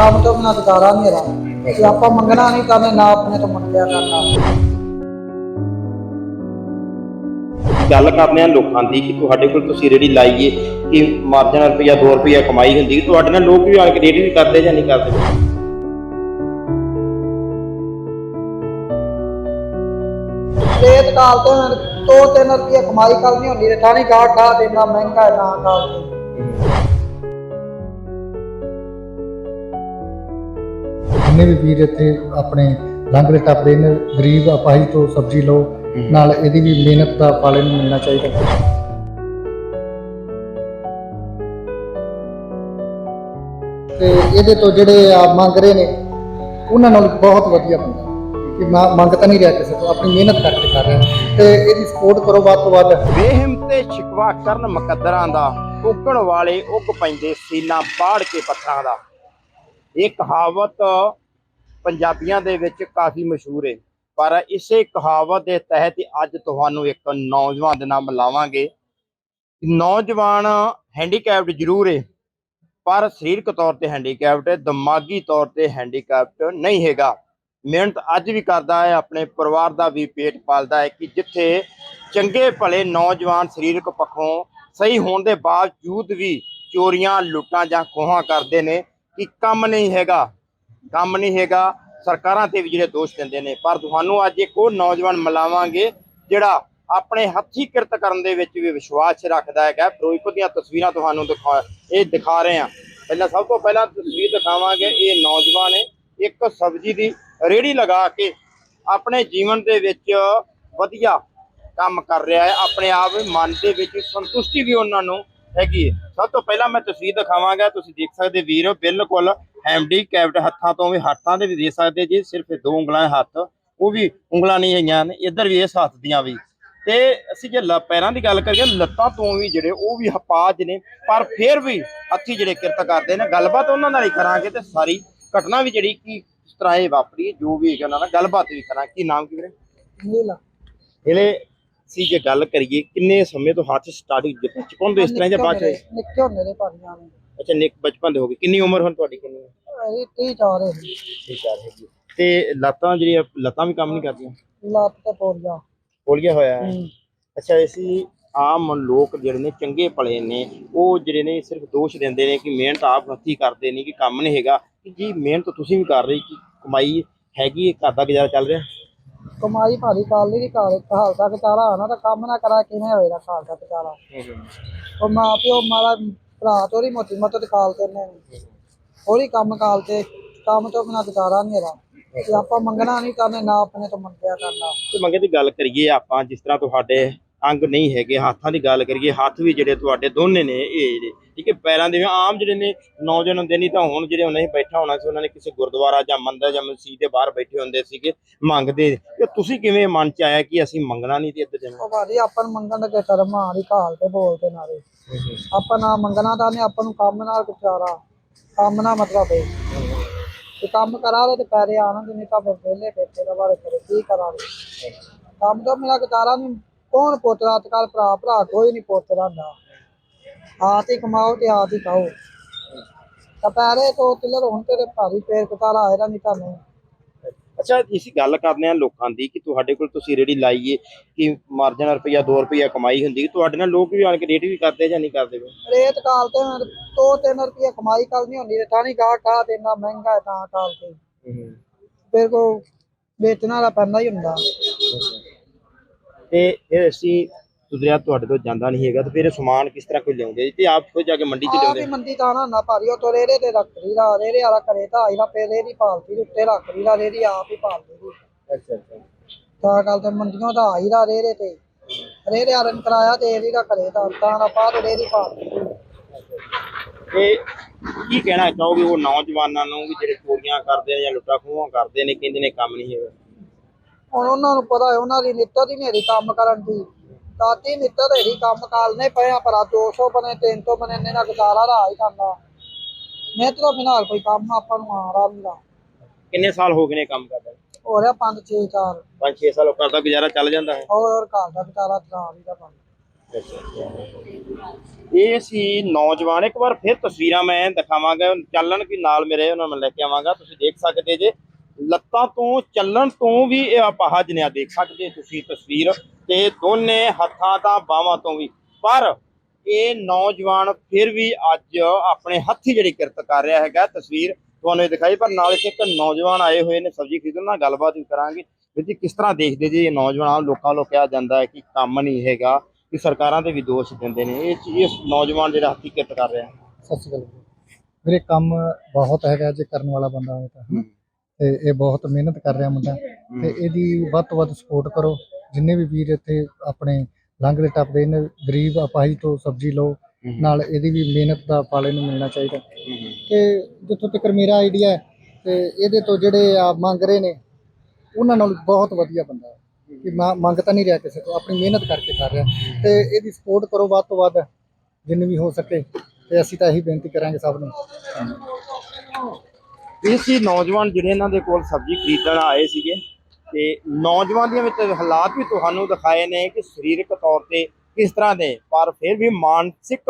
ਕੰਮ ਤੋਂ ਬਿਨਾਂ ਗੁਜ਼ਾਰਾ ਨਹੀਂ ਹੈਗਾ ਜੇ ਆਪਾਂ ਮੰਗਣਾ ਨਹੀਂ ਕਰਨੇ ਨਾ ਆਪਣੇ ਤੋਂ ਮੰਗਿਆ ਕਰਨਾ। ਗੱਲ ਕਰਦੇ ਆ ਲੋਕਾਂ ਦੀ ਕਿ ਤੁਹਾਡੇ ਕੋਲ ਤੁਸੀਂ ਰੇੜੀ ਲਾਈਏ ਕਿ ਮਾਰਜਨ ਰੁਪਈਆ 2 ਰੁਪਈਆ ਕਮਾਈ ਹੁੰਦੀ ਤੁਹਾਡੇ ਨਾਲ ਲੋਕ ਵੀ ਆ ਕੇ ਰੇੜੀ ਵੀ ਕਰਦੇ ਜਾਂ ਨਹੀਂ ਕਰਦੇ? ਰੇਤ ਕਾਲ ਤੋਂ ਦੋ ਤਿੰਨ ਰੁਪਏ ਕਮਾਈ ਕਰਨੀ ਹੁੰਦੀ ਤੇ ਗਾਹ ਖਾ ਦੇਣਾ ਮਹਿੰਗਾ ਨਾ ਕਾਲ ਜਿੰਨੇ ਵੀ ਵੀਰ ਇੱਥੇ ਆਪਣੇ ਲੰਗਰ ਟੱਪਦੇ ਨੇ ਗਰੀਬ ਅਪਾਹੀ ਤੋਂ ਸਬਜ਼ੀ ਲਓ ਨਾਲ ਇਹਦੀ ਵੀ ਮਿਹਨਤ ਦਾ ਫਲ ਇਹਨੂੰ ਮਿਲਣਾ ਚਾਹੀਦਾ। ਤੇ ਇਹਦੇ ਤੋਂ ਜਿਹੜੇ ਆ ਮੰਗ ਰਹੇ ਨੇ ਉਹਨਾਂ ਨਾਲ ਬਹੁਤ ਵਧੀਆ ਬੰਦਾ ਕਿ ਮੰਗ ਤਾਂ ਨਹੀਂ ਰਿਹਾ ਕਿਸੇ ਤੋਂ ਆਪਣੀ ਮਿਹਨਤ ਕਰਕੇ ਕਰ ਰਿਹਾ ਤੇ ਇਹਦੀ ਸਪੋਰਟ ਕਰੋ ਵੱਧ ਤੋਂ ਵੱਧ। ਬੇਹਿੰਮ ਤੇ ਸ਼ਿਕਵਾ ਕਰਨ ਮੁਕੱਦਰਾਂ ਦਾ ਉੱਗਣ ਵਾਲੇ ਉੱਗ ਪੈਂਦੇ ਸੀਨਾ ਬਾੜ ਕੇ ਪੱਥਰਾਂ ਦਾ। ਇਹ ਕਹਾਵਤ ਪੰਜਾਬੀਆਂ ਦੇ ਵਿੱਚ ਕਾਫੀ ਮਸ਼ਹੂਰ ਹੈ। ਪਰ ਇਸੇ ਕਹਾਵਤ ਦੇ ਤਹਿਤ ਅੱਜ ਤੁਹਾਨੂੰ ਇੱਕ ਨੌਜਵਾਨ ਦੇ ਨਾਲ ਮਿਲਾਵਾਂਗੇ ਨੌਜਵਾਨ ਹੈਂਡੀਕੈਪਡ ਜ਼ਰੂਰ ਹੈ, ਪਰ ਸਰੀਰਕ ਤੌਰ ਤੇ ਹੈਂਡੀਕੈਪਡ ਹੈ ਦਿਮਾਗੀ ਤੌਰ ਤੇ ਹੈਂਡੀਕੈਪਡ ਨਹੀਂ ਹੈਗਾ। ਮਿਹਨਤ ਅੱਜ ਵੀ ਕਰਦਾ ਹੈ, ਆਪਣੇ ਪਰਿਵਾਰ ਦਾ ਵੀ ਪੇਟ ਪਾਲਦਾ ਹੈ ਕਿ ਜਿੱਥੇ ਚੰਗੇ ਭਲੇ ਨੌਜਵਾਨ ਸਰੀਰਕ ਪੱਖੋਂ ਸਹੀ ਹੋਣ ਦੇ ਬਾਵਜੂਦ ਵੀ ਚੋਰੀਆਂ, ਲੁੱਟਾਂ ਜਾਂ ਖੋਹਾਂ ਕਰਦੇ ਨੇ, ਕਿ ਕੰਮ ਨਹੀਂ ਹੈਗਾ। ਕੰਮ ਨਹੀਂ ਹੈਗਾ, ਸਰਕਾਰਾਂ ਤੇ ਵੀ ਜਿਹੜੇ ਦੋਸ਼ ਦਿੰਦੇ ਨੇ। ਪਰ ਤੁਹਾਨੂੰ ਅੱਜ ਇੱਕ ਉਹ ਨੌਜਵਾਨ ਮਿਲਾਵਾਂਗੇ, ਜਿਹੜਾ ਆਪਣੇ ਹੱਥੀ ਕਿਰਤ ਕਰਨ ਦੇ ਵਿੱਚ ਵੀ ਵਿਸ਼ਵਾਸ ਰੱਖਦਾ ਹੈਗਾ। ਫਿਰੋਜ਼ਪੁਰ ਦੀਆਂ ਤਸਵੀਰਾਂ ਤੁਹਾਨੂੰ ਦਿਖਾ, ਇਹ ਦਿਖਾ ਰਹੇ ਹਾਂ। ਪਹਿਲਾਂ ਸਭ ਤੋਂ ਪਹਿਲਾਂ ਤਸਵੀਰ ਦਿਖਾਵਾਂਗੇ, ਇਹ ਨੌਜਵਾਨ ਹੈ, ਇੱਕ ਸਬਜ਼ੀ ਦੀ ਰੇੜੀ ਲਗਾ ਕੇ ਆਪਣੇ ਜੀਵਨ ਦੇ ਵਿੱਚ ਵਧੀਆ ਕੰਮ ਕਰ ਰਿਹਾ ਹੈ। ਆਪਣੇ ਆਪ ਮਨ ਦੇ ਵਿੱਚ ਸੰਤੁਸ਼ਟੀ ਵੀ ਉਹਨਾਂ ਨੂੰ ਹੈਗੀ ਹੈ। ਸਭ ਤੋਂ ਪਹਿਲਾਂ ਮੈਂ ਤਸਵੀਰ ਦਿਖਾਵਾਂਗਾ, ਤੁਸੀਂ ਦੇਖ ਸਕਦੇ ਵੀਰ, ਬਿਲਕੁਲ ਹੈਂਡੀ ਕੈਪਟ ਹੱਥਾਂ ਤੋਂ ਵੀ ਹੱਥਾਂ ਦੇ ਵੀ ਦੇ ਸਕਦੇ ਜੀ ਸਿਰਫ ਦੋ ਉਂਗਲਾਂ ਹੱਥ ਉਹ ਵੀ ਉਂਗਲਾਂ ਨਹੀਂ ਹੈਗੀਆਂ ਨੇ ਇੱਧਰ ਵੀ ਇਸ ਹੱਥ ਦੀਆਂ ਵੀ। ਤੇ ਅਸੀਂ ਜੇ ਪੈਰਾਂ ਦੀ ਗੱਲ ਕਰੀਏ ਲੱਤਾਂ ਤੋਂ ਵੀ ਜਿਹੜੇ ਉਹ ਵੀ ਹਪਾਜ ਨੇ ਪਰ ਫਿਰ ਵੀ ਹੱਥੀ ਜਿਹੜੇ ਕਿਰਤ ਕਰਦੇ ਨੇ ਗੱਲਬਾਤ ਉਹਨਾਂ ਨਾਲ ਹੀ ਕਰਾਂਗੇ ਤੇ ਸਾਰੀ ਘਟਨਾ ਵੀ ਜਿਹੜੀ ਕੀ ਇਸ ਤਰ੍ਹਾਂ ਇਹ ਵਾਪਰੀ ਜੋ ਵੀ ਹੈਗਾ ਉਹਨਾਂ ਨਾਲ ਗੱਲਬਾਤ ਵੀ ਕਰਾਂਗੇ। ਕੀ ਨਾਮ ਕੀ ਵੀਰੇ? ਨੀਲਾ। ਇਹਦੇ ਸੀ ਜੇ ਗੱਲ ਕਰੀਏ ਕਿੰਨੇ ਸਮੇਂ ਤੋਂ ਹੱਥ ਸਟਾਰਟਿੰਗ ਤੋਂ ਇਸ ਤਰ੍ਹਾਂ ਜਾਂ ਬਾਅਦ ਨਿੱਕੇ ਹੁੰਦੇ ਨੇ ਭਾਰੀਆਂ ਨੇ ਅੱਛਾ ਨਿੱਕ ਬਚਪਨ ਦੇ ਹੋ ਗਏ। ਕਿੰਨੀ ਉਮਰ ਹੁਣ ਤੁਹਾਡੀ? ਕਿੰਨੀ ਹੈ ਇਹ ਤੀ ਚਾਰ ਹੈ। ਠੀਕ ਆ ਹੈਗੀ ਤੇ ਲੱਤਾਂ ਜਿਹੜੀਆਂ ਲੱਤਾਂ ਵੀ ਕੰਮ ਨਹੀਂ ਕਰਦੀਆਂ? ਲੱਤ ਤੇ ਪੋਲੀਆਂ। ਖੋਲ ਹੋਇਆ ਹੈ। ਅੱਛਾ ਅਸੀਂ ਆਮ ਲੋਕ ਜਿਹੜੇ ਨੇ ਚੰਗੇ ਭਲੇ ਨੇ ਉਹ ਜਿਹੜੇ ਨੇ ਸਿਰਫ ਦੋਸ਼ ਦਿੰਦੇ ਨੇ ਕਿ ਮਿਹਨਤ ਆਪ ਹੱਥੀ ਕਰਦੇ ਨਹੀਂ ਕਿ ਕੰਮ ਨਹੀਂ ਹੈਗਾ। ਕਿ ਜੀ ਮਿਹਨਤ ਤੁਸੀਂ ਵੀ ਕਰ ਰਹੇ ਕਿ ਕਮਾਈ ਹੈਗੀ ਹੈ ਘਰ ਦਾ ਗੁਜ਼ਾਰਾ ਚੱਲ ਰਿਹਾ? ਕਮਾਈ ਭਾਰੀ ਕਾਲ ਨਹੀਂ ਘਰ ਹਾਲ ਦਾ ਵਿਚਾਰਾ ਆਣਾ ਤਾਂ ਕੰਮ ਨਾ ਕਰਾ ਕਿਵੇਂ ਹੋਏਗਾ ਘਰ ਦਾ ਵਿਚਾਰਾ ਉਹ ਮਾਂ ਪਿਓ ਮਾਰਾ ਭਰਾ ਤੋਰੀ ਮੋਟੀ ਮਦਦ ਕਾਲ ਤੇ ਨੇ ਉਹਦੀ ਕੰਮ ਕਾਲ ਤੇ ਕੰਮ ਤੋਂ ਬਿਨਾਂ ਗੁਜ਼ਾਰਾ ਨਹੀਂ ਹੈਗਾ। ਜੇ ਆਪਾਂ ਮੰਗਣਾ ਨਹੀਂ ਕਰਨੇ ਨਾ ਆਪਣੇ ਤੋਂ ਮੰਗਿਆ ਕਰਨਾ। ਤੇ ਮੰਗੇ ਦੀ ਗੱਲ ਕਰੀਏ ਆਪਾਂ ਜਿਸ ਤਰ੍ਹਾਂ ਤੁਹਾਡੇ ਅੰਗ ਨਹੀਂ ਹੈਗੇ ਹੱਥਾਂ ਦੀ ਗੱਲ ਕਰੀਏ ਹੱਥ ਵੀ ਜਿਹੜੇ ਤੁਹਾਡੇ ਦੋਨੇ ਨੇ ਇਹ ਜਿਹੜੇ ਠੀਕ ਹੈ ਪੈਰਾਂ ਦੇ ਆਮ ਜਿਹੜੇ ਨੇ ਨੌਜਵਾਨ ਹੁੰਦੇ ਨਹੀਂ ਤਾਂ ਹੁਣ ਜਿਹੜੇ ਉਹਨਾਂ ਨੇ ਬੈਠਾ ਹੋਣਾ ਸੀ ਉਹਨਾਂ ਨੇ ਕਿਸੇ ਗੁਰਦੁਆਰਾ ਜਾਂ ਮੰਦਰ ਜਾਂ ਮਸਜਿਦ ਦੇ ਬਾਹਰ ਬੈਠੇ ਹੁੰਦੇ ਸੀਗੇ ਮੰਗਦੇ। ਤੇ ਤੁਸੀਂ ਕਿਵੇਂ ਮਨ ਚ ਆਇਆ ਕਿ ਅਸੀਂ ਮੰਗਣਾ ਨਹੀਂ ਤੇ ਇੱਧਰ ਜਾਣਾ? ਉਹ ਭਾਜੀ ਆਪਾਂ ਨੂੰ ਮੰਗਣ ਦੇ ਸ਼ਰਮ ਆਣੀ ਕਾਲ ਤੇ ਬੋਲਦੇ ਨਾਲੇ। ਆਪਾਂ ਨਾ ਮੰਗਣਾ ਤਾਂ ਨਹੀਂ, ਆਪਾਂ ਨੂੰ ਕੰਮ ਨਾਲ ਗੁਜ਼ਾਰਾ ਕੰਮ ਨਾਲ ਮਤਲਬ ਹੈ ਤੇ ਕੰਮ ਕਰਾਵੇ ਤੇ ਪੈਰੇ ਆਣਗੇ ਨਹੀਂ ਤਾਂ ਫਿਰ ਵਿਹਲੇ ਬੈਠੇ ਰਵਾਂਗੇ ਫਿਰ ਕੀ ਕਰਾਂਗੇ? ਕੰਮ ਤੋਂ ਮੇਰਾ ਗੁਜ਼ਾਰਾ ਨਹੀਂ। ਕੌਣ ਪੁੱਤਰਾ ਅੱਜ ਕੱਲ ਭਰਾ ਭਰਾ ਕੋਈ ਨਹੀਂ ਪੁੱਤਰਾ ਹੁੰਦਾ। ਆਪ ਹੀ ਕਮਾਓ ਤੇ ਆਪ ਹੀ ਖਾਓ। ਤਾਂ ਪੈਰੇ ਤੋਂ ਤਿਲਰ ਹੁਣ ਤੇਰੇ ਭਾਰੀ ਪੇਰ ਕਤਾਰਾ ਆਏਗਾ ਨਹੀਂ ਤਾਂ ਨਹੀਂ। ਅੱਛਾ ਅਸੀਂ ਗੱਲ ਕਰਦੇ ਹਾਂ ਲੋਕਾਂ ਦੀ ਕਿ ਤੁਹਾਡੇ ਕੋਲ ਤੁਸੀਂ ਰੇੜੀ ਲਾਈਏ ਕਿ ਮਾਰਜਨ ਰੁਪਈਆ 2 ਰੁਪਈਆ ਕਮਾਈ ਹੁੰਦੀ ਤੁਹਾਡੇ ਨਾਲ ਲੋਕ ਵੀ ਆਣ ਕੇ ਰੇੜੀ ਵੀ ਕਰਦੇ ਜਾਂ ਨਹੀਂ ਕਰਦੇ ਰੇਤ ਕਾਲ ਤੇ ਦੋ ਤਿੰਨ ਰੁਪਏ ਕਮਾਈ ਕਰਨੀ ਹੁੰਦੀ ਤੇ ਥਾਣੀ ਗਾਹ ਖਾ ਦੇਣਾ ਮਹਿੰਗਾ ਹੈ ਤਾਂ ਕਾਲ ਤੇ। ਫਿਰ ਕੋ ਵੇਚਣ ਵਾਲਾ ਪੈਂਦਾ ਹੀ ਹੁੰਦਾ। ਤੇ ਇਹ ਅਸੀਂ ਦੁਦਰਿਆ ਤੁਹਾਡੇ ਤੋਂ ਜਾਂਦਾ ਨਹੀਂ ਹੈਗਾ ਤੇ ਫਿਰ ਇਹ ਸਮਾਨ ਕਿਸ ਤਰ੍ਹਾਂ ਕੋਈ ਲਿਆਉਂਦੇ? ਜੀ ਤੇ ਆਪ ਖੁਦ ਜਾ ਕੇ ਮੰਡੀ ਚ ਆਹ ਲਿਆਉਂਦੇ ਵੀ ਮੰਦੀ ਤਾਂ ਨਾ ਨਾ ਭਾਰੀ ਉਹ ਤੋਂ ਰੇੜੇ ਤੇ ਰੱਖ ਲਈ ਦਾ ਰੇੜੇ ਵਾਲਾ ਘਰੇ ਤਾਂ ਆਈ ਦਾ ਪੇ ਰੇੜੀ ਪਾਲਤੀ ਦੇ ਉੱਤੇ ਰੱਖ ਲਈ ਦਾ ਰੇੜੀ ਆਪ ਹੀ ਪਾਲਦੀ ਦੀ। ਅੱਛਾ ਅੱਛਾ। ਤਾਂ ਗੱਲ ਤੇ ਮੰਡੀਆਂ ਦਾ ਆਈ ਦਾ ਰੇੜੇ ਤੇ। ਰੇੜੇ ਵਾਲੇ ਨੇ ਕਰਾਇਆ ਤੇ ਇਹਦੀ ਦਾ ਘਰੇ ਤਾਂ ਤਾਂ ਨਾ ਪਾ ਤੇ ਰੇੜੀ ਪਾਲਦੀ ਤੇ ਕੀ ਕਹਿਣਾ ਚਾਹੋਗੇ ਉਹ ਨੌਜਵਾਨਾਂ ਨੂੰ ਵੀ ਜਿਹੜੇ ਚੋਰੀਆਂ ਕਰਦੇ ਨੇ ਜਾਂ ਲੁੱਟਾਂ ਖੋਹਾਂ ਕਰਦੇ ਨੇ ਕਹਿੰਦੇ ਨੇ ਕੰਮ ਨਹੀਂ ਹੈਗਾ? ਹੁਣ ਉਹਨਾਂ ਨੂੰ ਪਤਾ ਹੈ ਉਹਨਾਂ ਦੀ ਨਿੱਤ ਦੀ ਨੇਰੀ ਕੰਮ ਕਰਨ ਦੀ। ਦਾਤੀ ਨਿੱਤ ਦੀ ਕੰਮ ਕਾਲਨੇ ਪਏ ਆ ਪਰ 200 ਬਣੇ 300 ਬਣੇ ਇਹਨਾਂ ਦਾ ਗੁਜ਼ਾਰਾ ਰਹਾ ਹੀ ਕਰਦਾ ਨਿੱਤ ਤੋਂ ਬਿਨਾਂ ਹੋਰ ਕੋਈ ਕੰਮ ਆਪਾਂ ਨੂੰ ਆ ਰਹਾ ਨਹੀਂ ਗਾ ਕਿੰਨੇ ਸਾਲ ਹੋ ਗਏ ਨੇ ਕੰਮ ਕਰਦੇ? ਹੋ ਰਿਹਾ 5 6 4 5 6 ਸਾਲ ਕਰਦਾ ਗੁਜ਼ਾਰਾ ਚੱਲ ਜਾਂਦਾ ਹੈ। ਹੋਰ ਘਰ ਦਾ ਵਿਚਾਰਾ ਚਲਾ ਵੀ ਦਾ ਕੰਮ। ਇਹ ਸੀ ਨੌਜਵਾਨ ਇੱਕ ਵਾਰ ਫਿਰ ਤਸਵੀਰਾਂ ਮੈਂ ਦਿਖਾਵਾਂਗਾ। ਚੱਲਣ ਕੀ ਨਾਲ ਮੇਰੇ ਉਹਨਾਂ ਨੂੰ ਮੈਂ ਲੈ ਕੇ ਆਵਾਂਗਾ। ਤੁਸੀਂ ਦੇਖ ਸਕਦੇ ਜੇ। ਲੱਤਾਂ ਤੋਂ ਚੱਲਣ ਤੋਂ ਵੀ ਇਹ ਅਪਾਹਜ ਨੇ ਆ ਦੇਖ ਸਕਦੇ ਤੁਸੀਂ ਤਸਵੀਰ ਤੇ ਦੋਨੇ ਹੱਥਾਂ ਤਾਂ ਬਾਹਾਂ ਤੋਂ ਵੀ। ਪਰ ਇਹ ਨੌਜਵਾਨ ਫਿਰ ਵੀ ਅੱਜ ਆਪਣੇ ਹੱਥੀ ਜਿਹੜੀ ਕਿਰਤ ਕਰ ਰਿਹਾ ਹੈਗਾ ਤਸਵੀਰ ਤੁਹਾਨੂੰ ਇਹ ਦਿਖਾਈ ਪਰ ਨਾਲ ਇੱਕ ਨੌਜਵਾਨ ਆਏ ਹੋਏ ਨੇ ਸਬਜ਼ੀ ਖਰੀਦਣ ਨਾਲ ਗੱਲਬਾਤ ਵੀ ਕਰਾਂਗੇ। ਵੀਰ ਜੀ ਕਿਸ ਤਰ੍ਹਾਂ ਦੇਖਦੇ ਜੀ ਇਹ ਨੌਜਵਾਨ? ਲੋਕਾਂ ਨੂੰ ਕਿਹਾ ਜਾਂਦਾ ਹੈ ਕਿ ਕੰਮ ਨਹੀਂ ਹੈਗਾ ਕਿ ਸਰਕਾਰਾਂ ਦੇ ਵੀ ਦੋਸ਼ ਦਿੰਦੇ ਨੇ। ਇਹ ਇਸ ਨੌਜਵਾਨ ਜਿਹੜਾ ਹੱਥੀ ਕਿਰਤ ਕਰ ਰਿਹਾ ਸਤਿ ਸ਼੍ਰੀ ਅਕਾਲ। ਵੀਰੇ। ਕੰਮ ਬਹੁਤ ਹੈਗਾ ਜੇ ਕਰਨ ਵਾਲਾ ਬੰਦਾ ਹੋਵੇ ਤਾਂ। ਤੇ ਇਹ ਬਹੁਤ ਮਿਹਨਤ ਕਰ ਰਿਹਾ ਮੁੰਡਾ ਤੇ ਇਹਦੀ ਵੱਧ ਤੋਂ ਵੱਧ ਸਪੋਰਟ ਕਰੋ। ਜਿੰਨੇ ਵੀ ਵੀਰ ਇੱਥੇ ਆਪਣੇ ਲੰਘਦੇ ਟੱਪਦੇ ਨੇ ਗਰੀਬ ਅਪਾਹੀ ਤੋਂ ਸਬਜ਼ੀ ਲਓ ਨਾਲ ਇਹਦੀ ਵੀ ਮਿਹਨਤ ਦਾ ਫਲ ਇਹਨੂੰ ਮਿਲਣਾ ਚਾਹੀਦਾ। ਤੇ ਜਿੱਥੋਂ ਤੱਕ ਮੇਰਾ ਆਈਡੀਆ ਹੈ ਤੇ ਇਹਦੇ ਤੋਂ ਜਿਹੜੇ ਆ ਮੰਗ ਰਹੇ ਨੇ ਉਹਨਾਂ ਨਾਲ ਬਹੁਤ ਵਧੀਆ ਬੰਦਾ ਹੈ। ਕਿ ਮੰਗ ਤਾਂ ਨਹੀਂ ਰਿਹਾ ਕਿਸੇ ਤੋਂ ਆਪਣੀ ਮਿਹਨਤ ਕਰਕੇ ਕਰ ਰਿਹਾ। ਤੇ ਇਹਦੀ ਸਪੋਰਟ ਕਰੋ ਵੱਧ ਤੋਂ ਵੱਧ ਜਿੰਨੀ ਵੀ ਹੋ ਸਕੇ। ਤੇ ਅਸੀਂ ਤਾਂ ਇਹੀ ਬੇਨਤੀ ਕਰਾਂਗੇ ਸਭ ਨੂੰ। ਇਹ ਸੀ ਨੌਜਵਾਨ ਜਿਹੜੇ ਇਹਨਾਂ ਦੇ ਕੋਲ ਸਬਜ਼ੀ ਖਰੀਦਣ ਆਏ ਸੀਗੇ ਤੇ ਨੌਜਵਾਨ ਦੀਆਂ ਵਿੱਚ ਹਾਲਾਤ ਵੀ ਤੁਹਾਨੂੰ ਦਿਖਾਏ ਨੇ ਕਿ ਸਰੀਰਕ ਤੌਰ ਤੇ ਕਿਸ ਤਰ੍ਹਾਂ ਦੇ, ਪਰ ਫਿਰ ਵੀ ਮਾਨਸਿਕ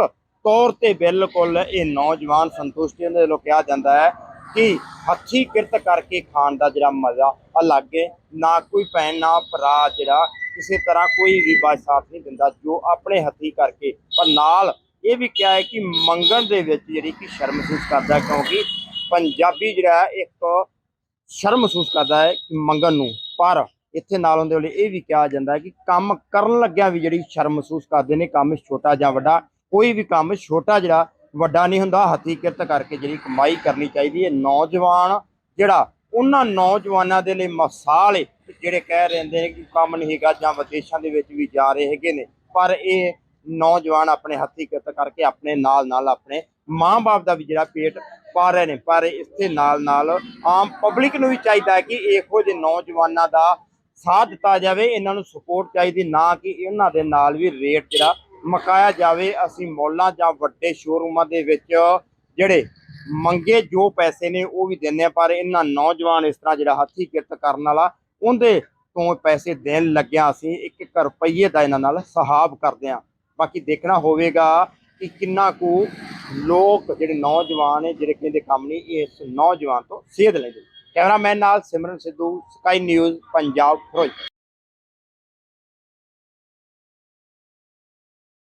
ਤੌਰ ਤੇ ਬਿਲਕੁਲ ਇਹ ਨੌਜਵਾਨ ਸੰਤੁਸ਼ਟੀ ਦੇ ਲੋਕ ਕਿਹਾ ਜਾਂਦਾ ਹੈ ਕਿ ਹੱਥੀ ਕਿਰਤ ਕਰਕੇ ਖਾਣ ਦਾ ਜਿਹੜਾ ਮਜ਼ਾ ਅਲੱਗ ਹੈ ਨਾ ਕੋਈ ਭੈਣ, ਨਾ ਭਰਾ ਜਿਹੜਾ ਕਿਸੇ ਤਰ੍ਹਾਂ ਕੋਈ ਵੀ ਬਾਤ ਸਾਥ ਨਹੀਂ ਦਿੰਦਾ, ਜੋ ਆਪਣੇ ਹੱਥੀ ਕਰਕੇ। ਪਰ ਨਾਲ ਇਹ ਵੀ ਕਿਹਾ ਹੈ ਕਿ ਮੰਗਣ ਦੇ ਵਿੱਚ ਜਿਹੜੀ ਕਿ ਸ਼ਰਮ ਮਹਿਸੂਸ ਕਰਦਾ ਕਿਉਂਕਿ ਪੰਜਾਬੀ ਜਿਹੜਾ ਇੱਕ ਸ਼ਰਮ ਮਹਿਸੂਸ ਕਰਦਾ ਹੈ ਮੰਗਣ ਨੂੰ। ਪਰ ਇੱਥੇ ਨਾਲ ਹੁੰਦੇ ਵੇਲੇ ਇਹ ਵੀ ਕਿਹਾ ਜਾਂਦਾ ਹੈ ਕਿ ਕੰਮ ਕਰਨ ਲੱਗਿਆ ਵੀ ਜਿਹੜੀ ਸ਼ਰਮ ਮਹਿਸੂਸ ਕਰਦੇ ਨੇ, ਕੰਮ ਛੋਟਾ ਜਾਂ ਵੱਡਾ, ਕੋਈ ਵੀ ਕੰਮ ਛੋਟਾ ਜਿਹੜਾ ਵੱਡਾ ਨਹੀਂ ਹੁੰਦਾ, ਹੱਥੀਂ ਕਿਰਤ ਕਰਕੇ ਜਿਹੜੀ ਕਮਾਈ ਕਰਨੀ ਚਾਹੀਦੀ ਹੈ। ਨੌਜਵਾਨ ਜਿਹੜਾ, ਉਹਨਾਂ ਨੌਜਵਾਨਾਂ ਦੇ ਲਈ ਮਿਸਾਲ ਜਿਹੜੇ ਕਹਿ ਰਹੇ ਨੇ ਕਿ ਕੰਮ ਨਹੀਂ ਹੈਗਾ ਜਾਂ ਵਿਦੇਸ਼ਾਂ ਦੇ ਵਿੱਚ ਵੀ ਜਾ ਰਹੇ ਹੈਗੇ ਨੇ। ਪਰ ਇਹ ਨੌਜਵਾਨ ਆਪਣੇ ਹੱਥੀ ਕਿਰਤ ਕਰਕੇ ਆਪਣੇ ਨਾਲ ਨਾਲ ਆਪਣੇ ਮਾਂ-ਬਾਪ ਦਾ ਵੀ ਜਿਹੜਾ ਪੇਟ ਪਾ ਰਹੇ ਨੇ, ਪਰ ਇਸ ਦੇ ਨਾਲ ਨਾਲ ਆਮ ਪਬਲਿਕ ਨੂੰ ਵੀ ਚਾਹੀਦਾ ਹੈ ਕਿ ਇਹੋ ਜਿਹੇ ਨੌਜਵਾਨਾਂ ਦਾ ਸਾਥ ਦਿੱਤਾ ਜਾਵੇ, ਇਹਨਾਂ ਨੂੰ ਸਪੋਰਟ ਚਾਹੀਦੀ, ਨਾ ਕਿ ਇਹਨਾਂ ਦੇ ਨਾਲ ਵੀ ਰੇਟ ਜਿਹੜਾ ਮਕਾਇਆ ਜਾਵੇ। ਅਸੀਂ ਮੌਲਾਂ ਜਾਂ ਵੱਡੇ ਸ਼ੋਰੂਮਾਂ ਦੇ ਵਿੱਚ ਜਿਹੜੇ ਮੰਗੇ ਜੋ ਪੈਸੇ ਨੇ ਉਹ ਵੀ ਦਿੰਦੇ ਆ ਪਰ ਇਹਨਾਂ ਨੌਜਵਾਨ ਇਸ ਤਰ੍ਹਾਂ ਜਿਹੜਾ ਹੱਥੀ ਕਿਰਤ ਕਰਨ ਵਾਲਾ, ਉਹਦੇ ਤੋਂ ਪੈਸੇ ਦੇਣ ਲੱਗਿਆ ਅਸੀਂ ਇੱਕ ਇੱਕ ਰੁਪਈਏ ਦਾ ਇਹਨਾਂ ਨਾਲ ਸਹਾਬ ਕਰਦੇ ਆ ਬਾਕੀ ਦੇਖਣਾ ਹੋਵੇਗਾ ਕਿ ਕਿੰਨਾ ਕੁ ਲੋਕ ਜਿਹੜੇ ਨੌਜਵਾਨ ਨੇ, ਜਿਹੜੇ ਕਹਿੰਦੇ ਕੰਮ ਨਹੀਂ, ਇਸ ਨੌਜਵਾਨ ਤੋਂ ਸੇਧ ਲੈਂਦੇ ਕੈਮਰਾਮੈਨ ਨਾਲ ਸਿਮਰਨ ਸਿੱਧੂ, ਸਕਾਈ ਨਿਊਜ਼, ਪੰਜਾਬ, ਫਿਰੋਜ਼ਪੁਰ।